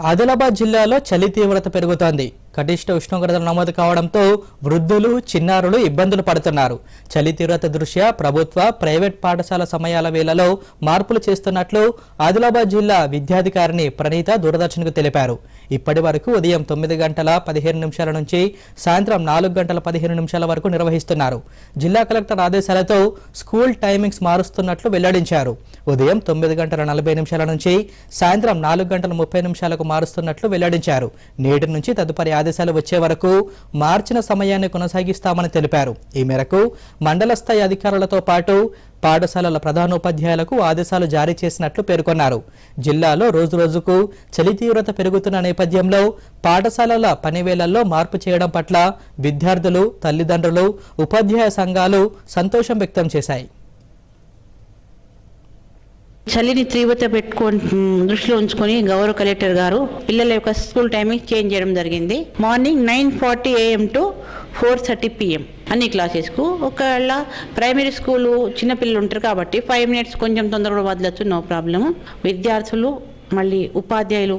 ఆదిలాబాద్ జిల్లాలో చలి తీవ్రత పెరుగుతోంది. కనిష్ట ఉష్ణోగ్రతలు నమోదు కావడంతో వృద్ధులు చిన్నారులు ఇబ్బందులు పడుతున్నారు. చలి తీవ్రత దృష్ట్యా ప్రభుత్వ ప్రైవేట్ పాఠశాల సమయాల వేళలో మార్పులు చేస్తున్నట్లు ఆదిలాబాద్ జిల్లా విద్యాధికారిని ప్రణీత దూరదర్శన్కు తెలిపారు. ఇప్పటి వరకు ఉదయం తొమ్మిది గంటల పదిహేను నిమిషాల నుంచి సాయంత్రం నాలుగు గంటల పదిహేను నిమిషాల వరకు నిర్వహిస్తున్నారు. జిల్లా కలెక్టర్ ఆదేశాలతో స్కూల్ టైమింగ్స్ మారుస్తున్నట్లు వెల్లడించారు. ఉదయం తొమ్మిది గంటల నలభై నిమిషాల నుంచి సాయంత్రం నాలుగు గంటల ముప్పై నిమిషాలకు మారుస్తున్నట్లు వెల్లడించారు. నేటి నుంచి తదుపరి ఆదేశాలు వచ్చే వరకు మార్చిన సమయాన్ని కొనసాగిస్తామని తెలిపారు. ఈ మేరకు మండల స్థాయి అధికారులతో పాటు పాఠశాలల ప్రధానోపాధ్యాయులకు ఆదేశాలు జారీ చేసినట్లు పేర్కొన్నారు. జిల్లాలో రోజురోజుకు చలి తీవ్రత పెరుగుతున్న నేపథ్యంలో పాఠశాలల పనివేళల్లో మార్పు చేయడం పట్ల విద్యార్థులు తల్లిదండ్రులు ఉపాధ్యాయ సంఘాలు సంతోషం వ్యక్తం చేశాయి. చలిని తీవ్రత పెట్టుకొని దృష్టిలో ఉంచుకొని గౌరవ కలెక్టర్ గారు పిల్లల యొక్క స్కూల్ టైమింగ్ చేంజ్ చేయడం జరిగింది. Morning nine forty AM to four thirty PM. అన్ని క్లాసెస్కు ఒకవేళ ప్రైమరీ స్కూలు చిన్నపిల్లలు ఉంటారు కాబట్టి ఫైవ్ మినిట్స్ కొంచెం తొందరగా వదలచ్చు నో ప్రాబ్లము. విద్యార్థులు మళ్ళీ ఉపాధ్యాయులు